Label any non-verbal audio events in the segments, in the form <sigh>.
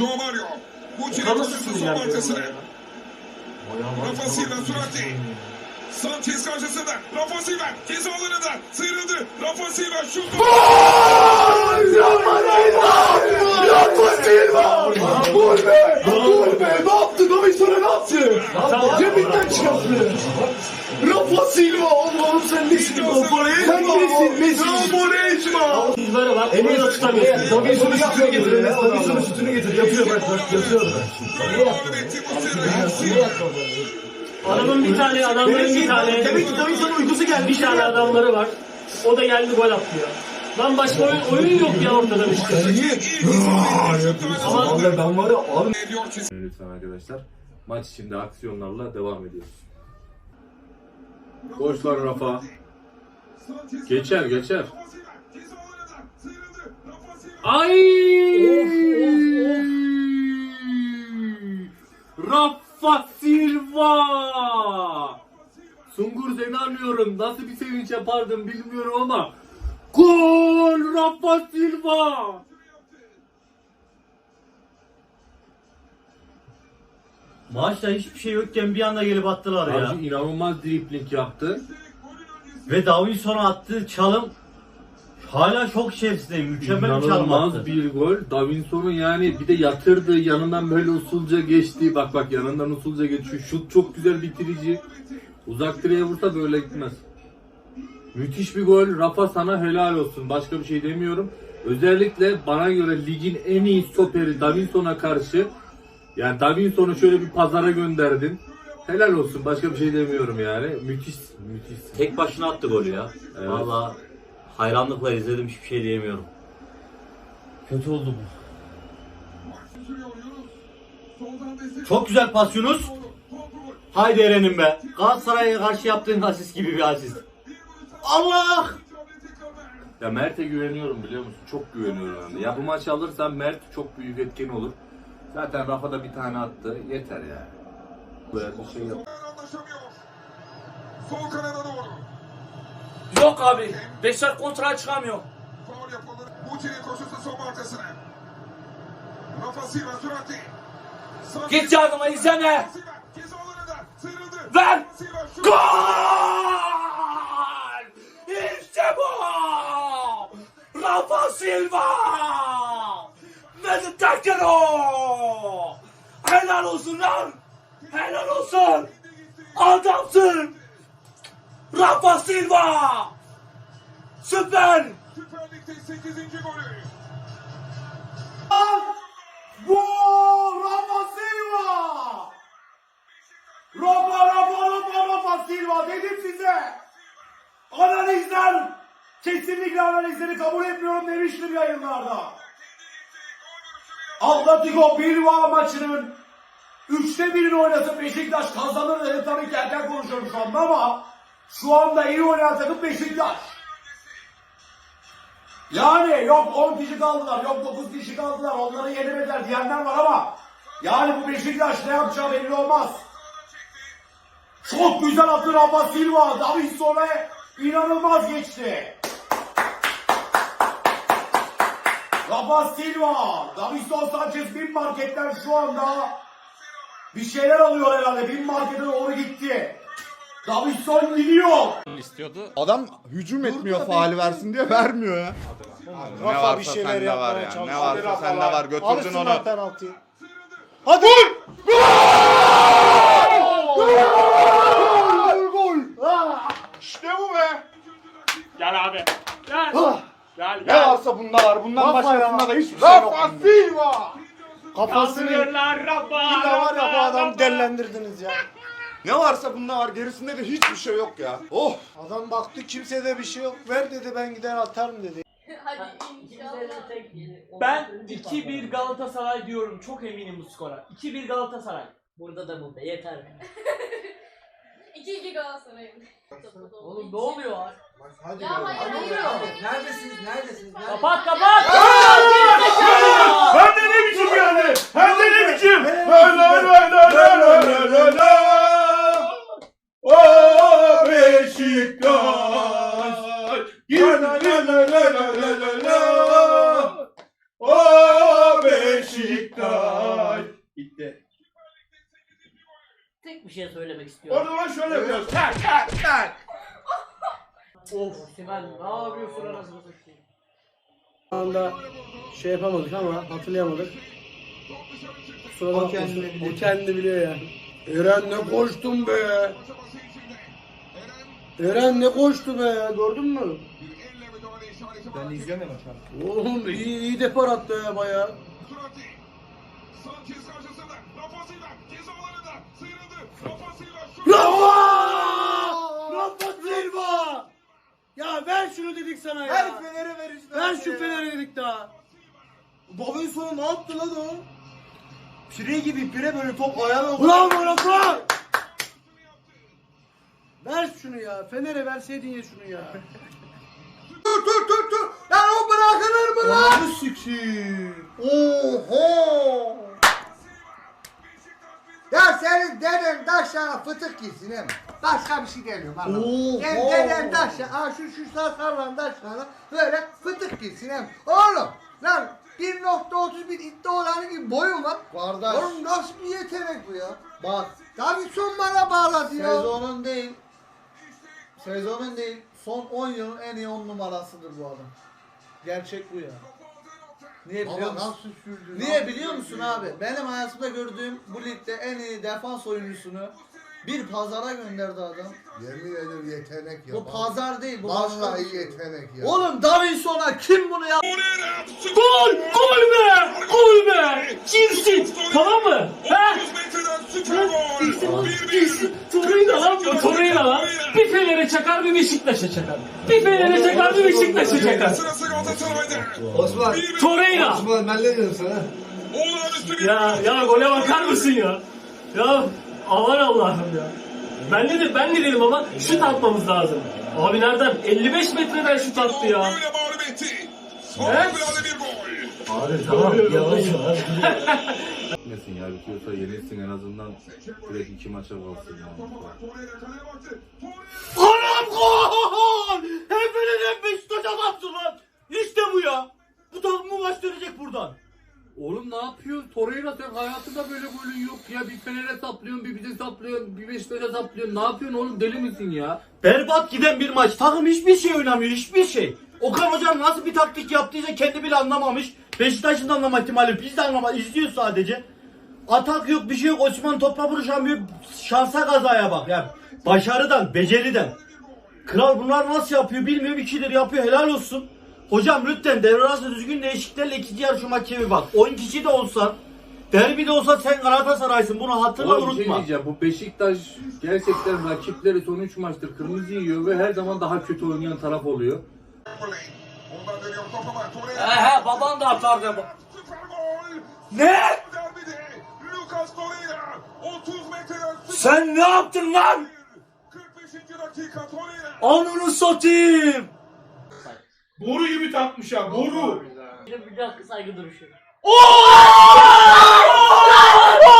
João Mario. Mucine koşusu son markasını. Kafasıyla süratli. Sanchez karşısında. Rafa Silva ceza alanında sıyrıldı. Rafa Silva şut. Rafa Silva! Gol be! Gol be! Ne yaptı? Davidson'a ne yaptı? Cebinden çıkarttı. Rafa Silva! Allah'ım sen nesin? Sen nesin? Nesin? Morejma! Yüzleri var. Onu da tutamıyorsun. Davidson'u sütünü getir. Enes Davidson'u sütünü getir. Yapıyor bak bak. Yapıyor bak. Mağlubiyetti Muslera. Adamın bir tane, adamların bir tane. Demek ki Davidson'un uykusu geldi. Bir tane adamları var. O da geldi gol attı ya. Lan başka oyun, oyun yok ya ortada işte. Ama Vallahi ben var ya abi. Lütfen arkadaşlar. Maç içinde aksiyonlarla devam ediyoruz. Boş ver Rafa. Geçer geçer. Silva ceza alanında sıyrıldı. Rafa. Ay! Rafa Silva! Sungur seni anlıyorum. Nasıl bir sevinç yapardım bilmiyorum ama Gol Rafa Silva! Maçta hiçbir şey yokken bir anda gelip attılar ya. Abi inanılmaz dripling yaptı. Ve Davinson'a attığı çalım hala şok içerisindeyim. Mükemmel bir İnanılmaz attı. bir gol. Davinson'un yani bir de yatırdı yanından böyle usulca geçti. Bak bak yanından usulca geçiyor. Şut çok güzel bitirici. Uzak direğe vursa böyle gitmez. Müthiş bir gol. Rafa sana helal olsun. Başka bir şey demiyorum. Özellikle bana göre ligin en iyi stoperi Davinson'a karşı yani Davinson'u şöyle bir pazara gönderdin. Helal olsun. Başka bir şey demiyorum yani. Müthiş, müthiş. Tek başına attı golü ya. Evet. Valla hayranlıkla izledim hiçbir şey diyemiyorum. Kötü oldu bu. Çok güzel pas Yunus. Haydi Eren'im be. Galatasaray'a karşı yaptığın asist gibi bir asist. Allah! Ya Mert'e güveniyorum biliyor musun? Çok güveniyorum. Yani. Ya bu maçı alırsan Mert çok büyük etkin olur. Zaten Rafa da bir tane attı. Yeter ya. Böyle bir şey yap. Anlaşamıyor. Sol kanada doğru. Yok abi. Beşiktaş kontraya çıkamıyor. Faul yapılır. Muçi'nin koşusu son arkasına. Rafa Silva. Sanchez- Git yardıma izleme. Ver. Gol! İşte bu! Rafa Silva! Mesut Tekero! Helal olsun lan! Helal olsun! Adamsın! Rafa Silva! Süper! Süper Lig'de 8. golü. Bu Rafa Silva! Rafa Rafa Rafa Rafa Silva dedim size! Analizler! Kesinlikle analizleri kabul etmiyorum demiştim yayınlarda. Atletico Bilbao maçının üçte birini oynasın Beşiktaş kazanır dedim tabii ki erken konuşuyorum şu anda ama şu anda iyi oynayan takım Beşiktaş. Yani yok 10 kişi kaldılar, yok 9 kişi kaldılar, onları yenemediler diyenler var ama yani bu Beşiktaş ne yapacağı belli olmaz. Çok güzel attı Rafa Silva, Davidson'a inanılmaz geçti. Rafa Silva, Davinson Sanchez bin marketten şu anda bir şeyler alıyor herhalde. Bin markete doğru gitti. Davinson gidiyor. Adam hücum etmiyor faali versin diye vermiyor ya. ne varsa sende var ya. Ne varsa sende var. Götürdün onu. penaltıyı. Hadi! Gol! Gol! İşte bu be. Gel abi. Gel. Gel Ne varsa bunda var. Bundan Rafa başkasında ya. da hiçbir şey yok. Rafa Silva! Kafasını Kaldırırlar Rafa. Yine var ya bu Rafa, adam Rafa. dellendirdiniz ya. Ne varsa bunda var. Gerisinde de hiçbir şey yok ya. Oh! Adam baktı kimsede bir şey yok. Ver dedi ben gider atarım dedi. Hadi inşallah. Ben 2-1 Galatasaray diyorum. Çok eminim bu skora. 2-1 Galatasaray. Burada da burada yeter. 2-2 Galatasaray'ın. Oğlum ne oluyor? lan? Hadi Ya hayır hayır. hayır, hayır. Neredesiniz? Neredesiniz? Kapat kapat. Hem de ne biçim geldi? Hem de ne biçim? Lay lay lay lay lay lay lay. O Beşiktaş. O Beşiktaş. Gitti. Tek bir şey söylemek istiyorum. zaman şöyle yapıyoruz. Tak tak tak. Of. Sibel ne yapıyorsun anasını satayım? Şu anda şey yapamadık ama hatırlayamadık. Kusura. O kendi biliyor yani. Eren ne koştun be. Eren ne koştu be gördün mü? Ben şu an. Oğlum iyi, iyi depar attı ya karşısında. Rafa. Rafa Silva! Ya ver şunu dedik sana ya. Her Fener'e ver işte. Ver şu Fener'i dedik daha. Davinson ne yaptı lan o? Pire gibi pire böyle top ayağına Ulan bu Rafa! Ver şunu ya. Fener'e verseydin ya şunu ya. <laughs> Dur dur dur dur. Ya o bırakılır mı lan? Onu sikiyim. Oho. Ya senin deden taşlara fıtık gitsin he mi? Başka bir şey demiyorum Oo, anladın Senin oo. deden taşlara, şu şu sarılan taşlara böyle fıtık gitsin he mi? Oğlum lan 1.31 iddia olanı gibi boyun var. Kardeş. Oğlum nasıl bir yetenek bu ya? Bak Davidson bana bağladı ya. sezonun değil. Sezonun değil. Son 10 yılın en iyi 10 numarasıdır bu adam. Gerçek bu ya. Niye biliyor Baba musun? nasıl sürdü? Niye biliyor musun abi? Benim hayatımda gördüğüm bu ligde en iyi defans oyuncusunu bir pazara gönderdi adam. Yemin ederim yetenek ya. Bu pazar değil bu başka. Vallahi şey. yetenek ya. Oğlum Davinson'a kim bunu? Torreira. Gol! Gol be! Gol be! Kimsin? Tamam mı? He? 30 metreden süper gol. 1-1. Torreira lan bu Torreira lan. Bir Fener'e çakar bir Beşiktaş'a çakar. Bir Fener'e çakar bir Beşiktaş'a çakar. Osman. 1-1. Torreira! Osman ben ne diyorum sana? Ya ya gole bakar mısın ya? Ya aman Allah'ım ya. Ben ne de ben ne dedim ama şut atmamız lazım. Abi nereden? 55 metreden şut attı ya. Böyle mağlup etti. Son Evet. planda bir gol. Abi tamam yavaş Gitmesin <laughs> ya bitiyorsa yenilsin en azından direkt iki maça kalsın yani. Anam gol! Efe'nin hep Beşiktaş'a baktı lan. İşte bu ya. Bu takımı maç dönecek buradan. Oğlum ne yapıyorsun? Torreira sen hayatında böyle golün yok ya. Bir Fener'e saplıyorsun, bir bize saplıyorsun, bir Beşiktaş'a saplıyorsun. Ne yapıyorsun oğlum? Deli misin ya? Berbat giden bir maç. Takım hiçbir şey oynamıyor. Hiçbir şey. Okan hocam nasıl bir taktik yaptıysa kendi bile anlamamış. Beşiktaş'ın da anlama ihtimali. Biz de anlama. izliyoruz sadece. Atak yok bir şey yok. Osman topla vuruşamıyor. Şansa kazaya bak. Yani başarıdan, beceriden. Kral bunlar nasıl yapıyor bilmiyorum. İkidir yapıyor. Helal olsun. Hocam lütfen devre arası düzgün değişikliklerle ikinci yarı şu maçı bir bak. 10 kişi de olsan Derbi de olsa sen Galatasaray'ın bunu hatırla Oğlum şey unutma. diyeceğim. Bu Beşiktaş gerçekten rakipleri son 3 maçtır kırmızı yiyor ve her zaman daha kötü oynayan taraf oluyor. Ondan dönüyor topa. Torreira. He he baban da atardı. Gol. Ne? Derbide Lucas Torreira 30 metreden süper Sen ne yaptın lan? 45. dakika Torreira. Ananı satayım. Boru gibi takmış ya boru. Bir dakika saygı duruşu. Ne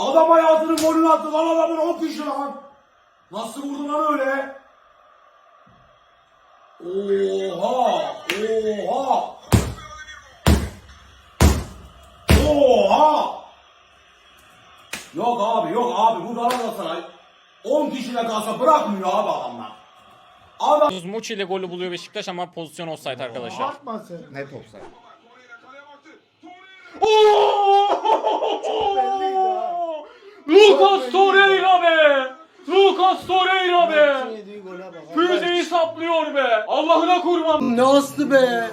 Adam hayatının golünü attı lan adamın o kişi lan! Nasıl vurdu lan öyle? Oha! Oha! Oha! Yok abi yok abi bu Galatasaray 10 kişiyle kalsa bırakmıyor abi adamlar. Adam Muçi ile golü buluyor Beşiktaş ama pozisyon offside arkadaşlar. Net offside. Lucas Torreira be! Lucas Torreira be! Füzeyi saplıyor be! Allah'ına kurban! Ne astı be!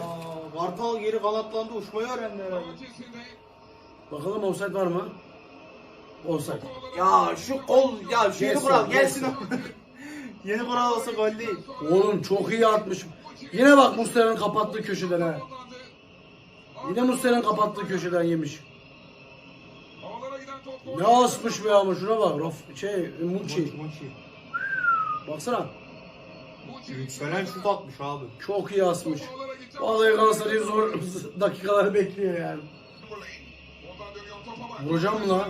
Kartal geri kanatlandı uçmayı öğrendi herhalde. Bakalım offside var mı? Offside. Ya şu kol ya şu <laughs> yeni Gelsin, kural gelsin. yeni kural olsa gol değil. Oğlum çok iyi atmış. Yine bak Muslera'nın kapattığı köşeden ha. Yine Muslera'nın kapattığı köşeden yemiş. Ne asmış be ama şuna bak. Rof, şey, Muçi. Baksana. Yükselen şut atmış abi. Çok iyi asmış. Vallahi Galatasaray'ı zor dakikalar bekliyor yani. Vuracağım mı lan?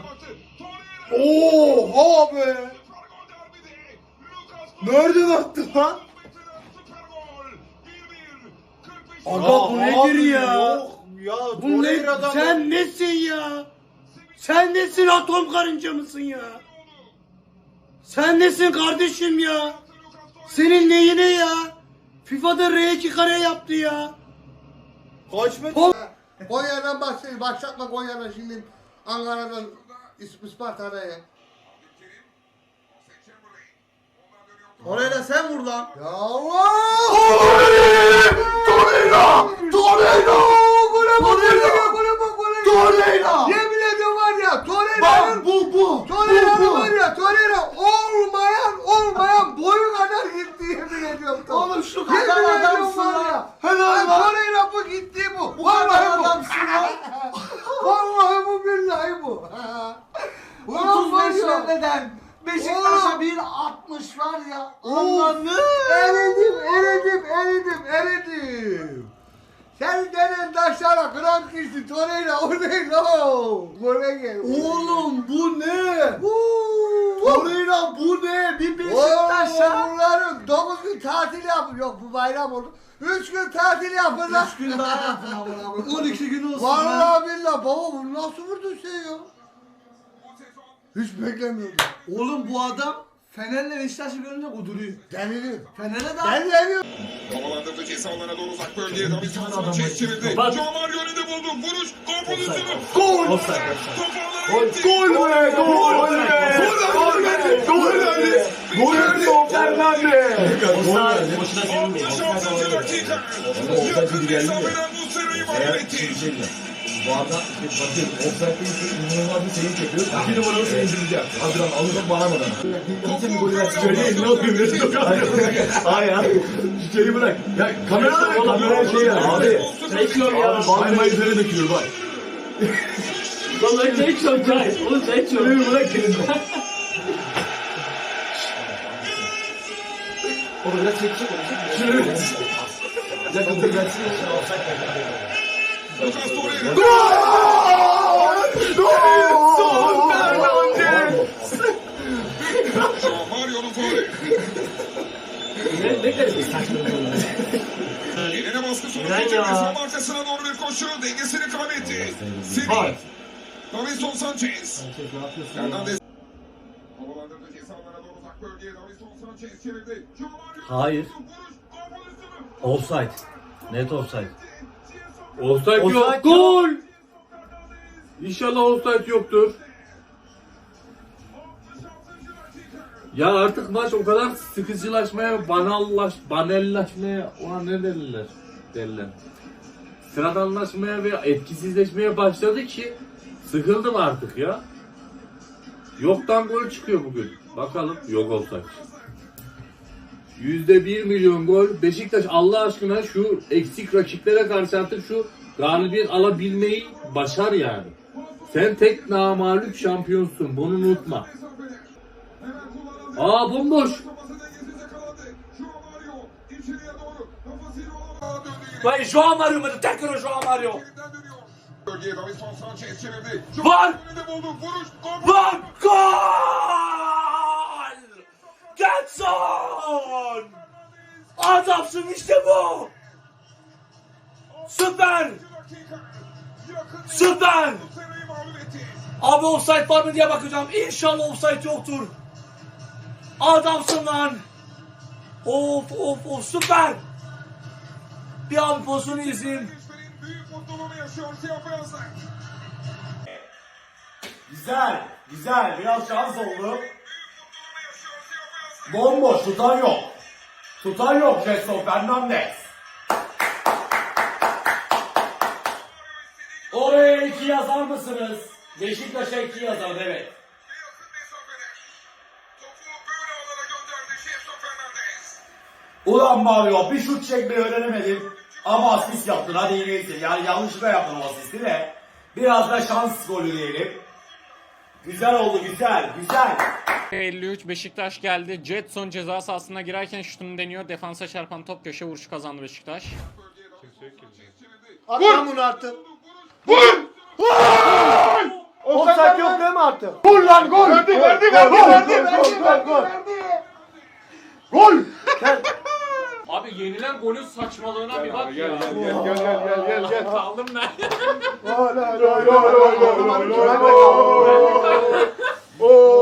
Oha be. Nereden attı lan? Aga bu nedir ya? Yok ya Bu ne? Torreira'dan Sen nesin ya? Sen nesin atom karınca mısın ya? Sen nesin kardeşim ya? Senin neyine ya? FIFA'da R2 kare yaptı ya. kaç metre? Konya'dan başlayın. Başlatma Konya'dan şimdi Ankara'dan İs- Isparta'ya. Oraya da sen vur lan. Ya Allah! Torreira! Torreira! Bak! Torreira! Gole bak gole! Torreira! Yemin ya Torreira'nın bu bu! Torreira'nın var ya Torreira olmayan olmayan boyu kadar gitti yemin ediyorum. Oğlum şu Yemin kadar ediyorum adamsın var lan. ya. Helal Lan lan. Torreira bu gitti bu. Bu Vallahi kadar bu. adamsın lan. <laughs> Vallahi bu billahi bu. <laughs> Ulan var 35 ya. neden? Beşiktaş'a Beşiktaş'a bir 60 var ya. Allah'ım. Eridim, eridim, eridim, eridim. Sen denen taşlara kram girsin Torreira o ne lo? Oğlum bu ne? Torreira bu ne? Bir Beşiktaş'a. Oğlum bunların 9 gün tatil yapın. Yok bu bayram oldu. 3 gün tatil yapın lan. 3 gün daha yapın amına koyayım. <laughs> 12 gün olsun lan. Vallahi billahi baba bunu nasıl vurdun sen ya? Hiç beklemiyordum. Oğlum bu adam Fener'le Beşiktaş'ı görünce kuduruyor. Denilir. Fener'e de Ben deniyorum. Havalandırdı ceza doğru uzak bölgeye Davinson Sanchez çevirdi. Kapat. Joao Mario önünde buldu. Vuruş. Gol pozisyonu. Gol! Offside. Top ağlara gitti. Gol be! Gol be! Gol be! Gol be! Gol be! Offside. Boşuna sevinmeyin. 66. dakika. Yakın mesafeden Muslera'yı mağlup etti. Bu arada işte bakıyorum offside'de inanılmaz bir sevinç yapıyor. İki numaralı sevinçleyeceğim. Hazıran alırım bağlamadan. Kimse bir golü versin. Söyleyin ne yapayım? Resim yok. Hayır abi. Şeyi bırak. Ya kamerada ver. Kameraya şey ya. Abi. Çekiyor ya. Abi bağlama üzerine dökülüyor bak. Vallahi çekiyor Cahit. Oğlum çekiyor. Şurayı bırak kendine. Onu biraz çekecek onu. Şurayı Bir dakika dur versin. Torreira. Joao Mario'nun faulü. Ne, ne kadar bir bir koşu. Dengesini kaybetti. Sanchez çevirdi. Joao Mario. Hayır. Offside. Net offside. Offside yok. Yok. Gol! İnşallah offside yoktur. Ya artık maç o kadar sıkıcılaşmaya, banallaş, banellaşmaya, ona ne derler? Derler. Sıradanlaşmaya ve etkisizleşmeye başladı ki sıkıldım artık ya. Yoktan gol çıkıyor bugün. Bakalım yok olsak. %1 milyon gol. Beşiktaş Allah aşkına şu eksik rakiplere karşı artık şu galibiyet alabilmeyi başar yani. Sen tek namalüp şampiyonsun. Bunu unutma. Aa bomboş. Vay Joao Mario mu? Tekrar Joao Mario. Var! Var! Gol! Getson! Adamsın işte bu! Süper! Süper! Abi offside var mı diye bakacağım. İnşallah offside yoktur. Adamsın lan! Of of of süper! Bir abi pozisyonu izleyin. Güzel, güzel. Biraz şans oldu. Bomboş, tutan yok. Tutan yok Jetson Fernandez. iki yazar mısınız? Beşiktaş'a iki yazar evet. Ulan Mario bir şut çekmeyi öğrenemedin ama asist yaptın hadi iyisin. Yani yanlışlıkla yaptın o asisti de. Biraz da şans golü diyelim. Güzel oldu güzel güzel. 53 Beşiktaş geldi. Jetson ceza sahasına girerken şutunu deniyor. Defansa çarpan top köşe vuruşu kazandı Beşiktaş. At lan bunu artık. Offside yok değil mi artık? Vur lan gol. Verdi verdi verdi verdi verdi Gol. Gol. Abi yenilen golün saçmalığına bir bak ya. Gel gel gel gel gel gel. Kaldım ben. Oo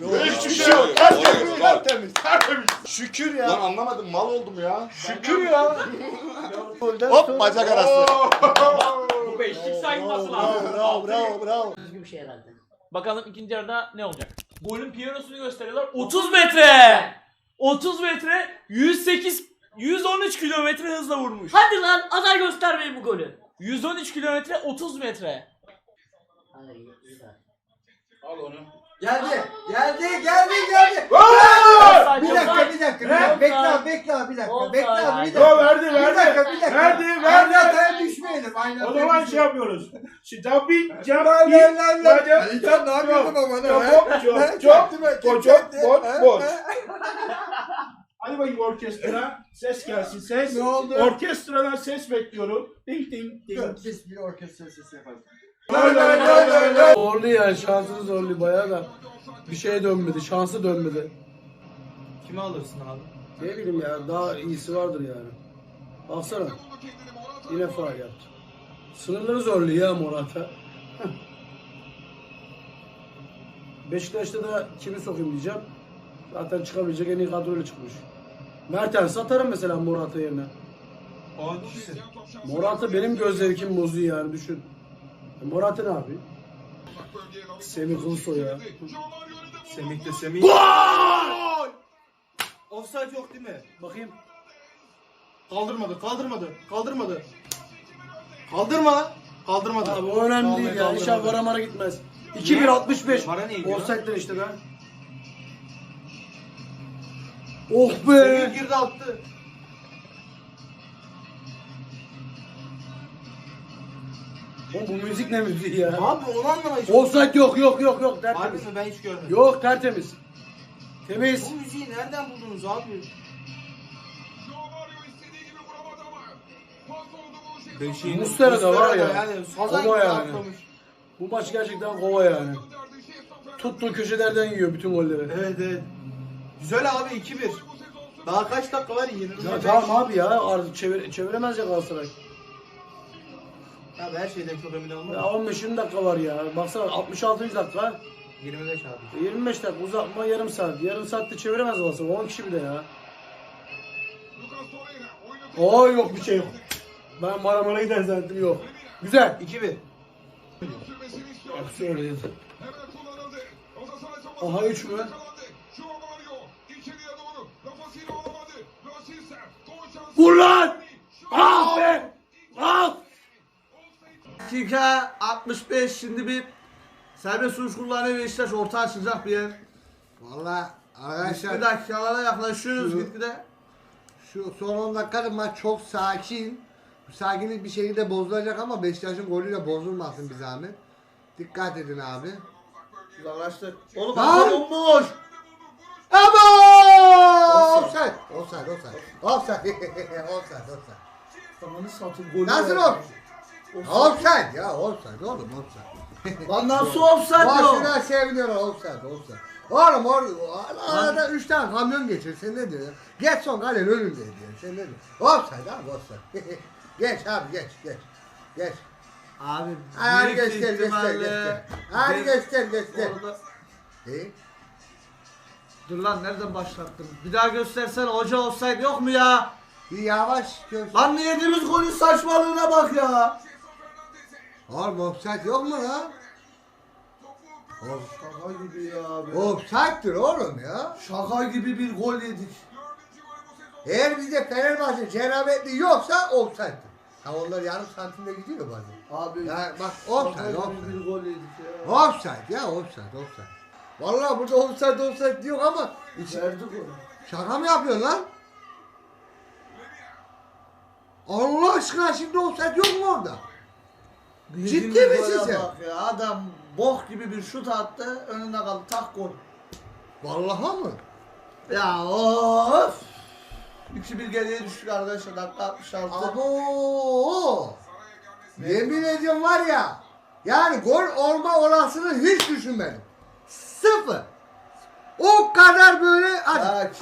Beşiktaş. Yok. Hiçbir şey yok. Tertemiz tertemiz tertemiz. Şükür Lan ya. anlamadım mal oldum ya. Şükür ya. Golden Hop sonra- bacak arası. Bu beşlik sayılması lazım. Bravo bravo bravo. Düzgün bir şey herhalde. Bakalım ikinci yarıda ne olacak? Golün piyanosunu gösteriyorlar. 30 metre! 30 metre 108 113 kilometre hızla vurmuş. Hadi lan azar göstermeyin bu golü. 113 kilometre 30 metre. Güzel. Al onu. Geldi. Geldi geldi geldi. Offside, Bir dakika bir dakika. Bir dakika. Bekle abi bekle abi bir dakika. Bekle abi bir Yo dakika. verdi Bir verdi. dakika bir dakika. Verdi Aynı verdi. hataya düşmeyelim. Aynı O hataya zaman şey düşmeyelim. yapıyoruz. Stabil, Lan cabil, lan lan lan. Hadi. Sen ne yapıyorsun ama ne? Çok, he? çok, He? çok, Çekti mi? çok, Çekti. çok, He? boş. He? Hadi bakayım orkestra. Ses gelsin ses. Ne oldu? Orkestradan ses bekliyorum. Ding ding ding. Dur, Biz bir orkestra sesi yapalım. Zorlu ya şansını zorlu bayağı da bir şeye dönmedi şansı dönmedi. Kimi alırsın abi? Ne bileyim ya daha iyisi vardır yani. Baksana yine faal yaptı. Sınırları zorlu ya Morata. Beşiktaş'ta da kimi sokayım diyeceğim. Zaten çıkabilecek en iyi kadroyla çıkmış. Mertens satarım mesela Morata yerine. Hangisi? Morata benim göz zevkim bozuyor yani düşün. Morata ne yapayım? Semih Kılıçsoy ya. Semih de Semih. Offside yok değil mi? Bakayım. Kaldırmadı, kaldırmadı, kaldırmadı. Kaldırma. Kaldırmadı. Abi o önemli Vallahi değil ya. kaldırmadı. İnşallah vara mara gitmez. 2-1-65. Vara neydi ya? Offside'den işte be. Oh be. Semih girdi attı. Bu müzik ne müziği ya? Abi onu anlamayız. Offside yok yok yok yok Harbi tertemiz. mi ben hiç görmedim. Yok tertemiz. Temiz. Bu müziği nereden buldunuz abi? Beşiğin Muslera da var ya. Yani sazan Kova yani. atlamış. Bu maç gerçekten kova yani. Tuttuğu köşelerden yiyor bütün golleri. Evet evet. Güzel abi 2-1. Daha kaç dakika var? 20 Ya tamam abi ya artık çevir, çeviremez ya Galatasaray. Abi her şeyden çok emin olma. Ya 15-20 dakika var ya. Baksana 66. dakika. 25 abi. 25 dakika uzatma yarım saat. Yarım saatte çeviremez Galatasaray. 10 kişi bir de ya. Oo yok bir şey yok. Ben Maramar'a gider zannettim yok. Güzel. 2-1. Hepsi öyleydi. Aha 3 mü? Vur lan! Ah be! Dakika 65 şimdi bir serbest vuruş kullanıyor Beşiktaş orta açılacak bir yer. Valla arkadaşlar. Bir dakikalara yaklaşıyoruz gitgide. Şu son 10 dakikada maç çok sakin. Bu sakinlik bir şekilde bozulacak ama Beşiktaş'ın golüyle bozulmasın bir zahmet. Dikkat edin abi. Uzaklaştır. Oğlum bak bomboş. Abo! Offside. Offside, offside. Offside. offside, <laughs> offside. Amanı satın golü. Nasıl offside? Offside ya, offside oğlum offside. Lan nasıl offside yok? Boşuna seviniyorlar offside, offside. Oğlum orada arada 3 tane kamyon geçiyor. Sen ne diyorsun? Geç son kalenin önünde diyor. Sen ne diyorsun? Offside abi offside. <laughs> geç abi geç geç. Geç. Abi Hadi büyük geç gel geç gel. Hadi geç gel. Orada- İyi. Dur lan nereden başlattın? Bir daha göstersen hoca offside yok mu ya? Bir yavaş gör. Lan yediğimiz golün saçmalığına bak ya. Oğlum offside yok mu lan? Şaka gibi ya abi. Offside'dir oğlum ya. Şaka gibi bir gol yedik. Eğer bizde Fenerbahçe cenabetli yoksa offside'dir. Ha onlar yarım santimde gidiyor bazen. Abi. Ya bak offside, offside. bir gol yedik ya. Offside ya offside, offside. Vallahi burada offside offside diyor ama içi- Verdik onu. şaka mı yapıyorsun lan? Allah aşkına şimdi offside yok mu orada? Ciddi Yediğimiz misin gole? Bak ya, adam bok gibi bir şut attı önüne kaldı tak gol. Vallahi mı? Ya of. 2-1 geriye düştük arkadaşlar dakika 66. Abo! Yemin ediyorum var ya. Yani gol olma olasılığını hiç düşünmedim. Sıfır. O kadar böyle hadi. Ya